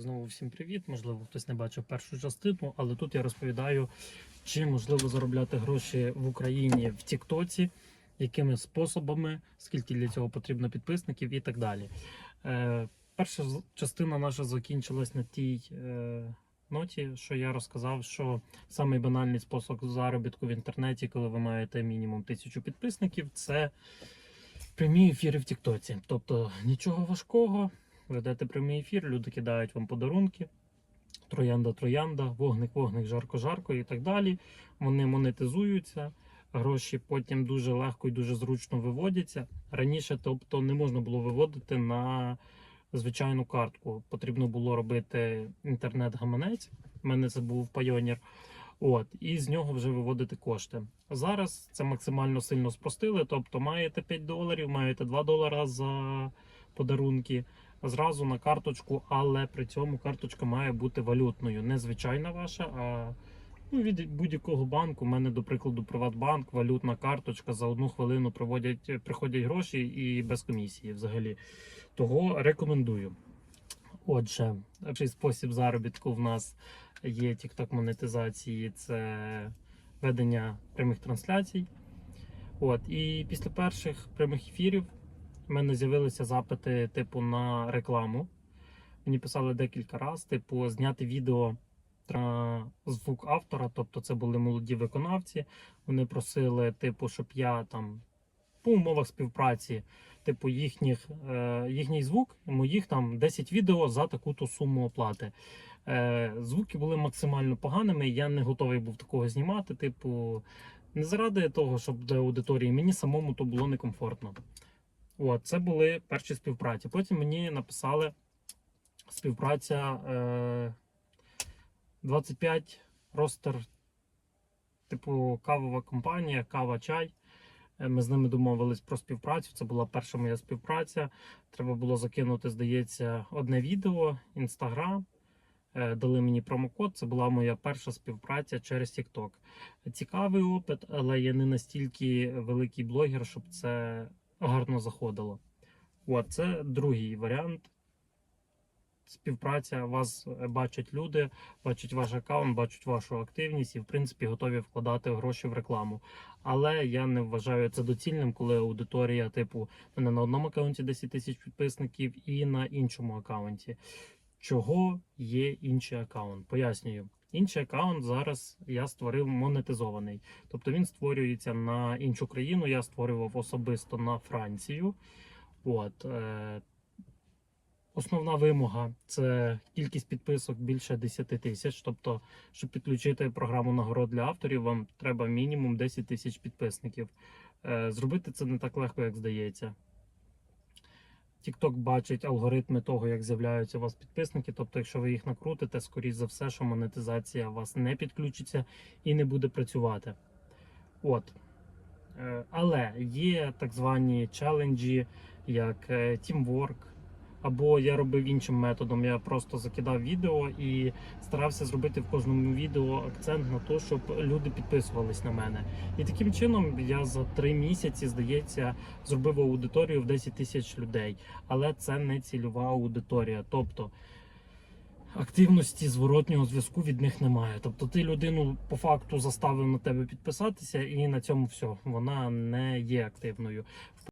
Знову всім привіт. Можливо, хтось не бачив першу частину, але тут я розповідаю, чи можливо заробляти гроші в Україні в Тіктоці, якими способами, скільки для цього потрібно підписників і так далі. Е, перша частина наша закінчилась на тій е, ноті, що я розказав, що самий банальний спосіб заробітку в інтернеті, коли ви маєте мінімум тисячу підписників, це прямі ефіри в Тіктоці. Тобто нічого важкого. Ведете прямий ефір, люди кидають вам подарунки. Троянда, троянда, вогник, вогник, жарко, жарко і так далі. Вони монетизуються. Гроші потім дуже легко і дуже зручно виводяться. Раніше, тобто, не можна було виводити на звичайну картку. Потрібно було робити інтернет-гаманець. У мене це був Pioneer. От, і з нього вже виводити кошти. Зараз це максимально сильно спростили. Тобто, маєте 5 доларів, маєте 2 долара за подарунки зразу на карточку, але при цьому карточка має бути валютною, не звичайна ваша, а ну, від будь-якого банку. У мене, до прикладу, Приватбанк, валютна карточка за одну хвилину приводять, приходять гроші і без комісії взагалі. Того рекомендую. Отже, перший спосіб заробітку в нас є TikTok монетизації, це ведення прямих трансляцій. От, і після перших прямих ефірів в мене з'явилися запити типу на рекламу. Мені писали декілька разів, типу, зняти відео звук автора, тобто це були молоді виконавці. Вони просили, типу, щоб я там по умовах співпраці, типу, їхніх, е, їхній звук, моїх там 10 відео за таку-то суму оплати. Е, звуки були максимально поганими. Я не готовий був такого знімати. Типу, не заради того, щоб для аудиторії мені самому то було некомфортно. От, це були перші співпраці. Потім мені написали співпраця е, 25 ростер, типу кавова компанія, кава чай. Е, Ми з ними домовились про співпрацю. Це була перша моя співпраця. Треба було закинути, здається, одне відео, інстаграм. Е, Дали мені промокод. Це була моя перша співпраця через TikTok. Цікавий опит, але я не настільки великий блогер, щоб це гарно заходило. От, це другий варіант. Співпраця, вас бачать люди, бачать ваш аккаунт, бачать вашу активність і, в принципі, готові вкладати гроші в рекламу. Але я не вважаю це доцільним, коли аудиторія, типу, мене на одному аккаунті 10 тисяч підписників і на іншому аккаунті. Чого є інший аккаунт? Пояснюю. Інший аккаунт зараз я створив монетизований. Тобто він створюється на іншу країну. Я створював особисто на Францію. От, е, основна вимога це кількість підписок більше 10 тисяч. Тобто, щоб підключити програму нагород для авторів, вам треба мінімум 10 тисяч підписників. Е, зробити це не так легко, як здається. TikTok бачить алгоритми того, як з'являються у вас підписники. Тобто, якщо ви їх накрутите, скоріш за все, що монетизація у вас не підключиться і не буде працювати. От. Е, Але є так звані челенджі, як е, Teamwork. Або я робив іншим методом. Я просто закидав відео і старався зробити в кожному відео акцент на те, щоб люди підписувались на мене. І таким чином я за три місяці, здається, зробив аудиторію в 10 тисяч людей. Але це не цільова аудиторія. Тобто активності зворотнього зв'язку від них немає. Тобто ти людину по факту заставив на тебе підписатися, і на цьому все. Вона не є активною.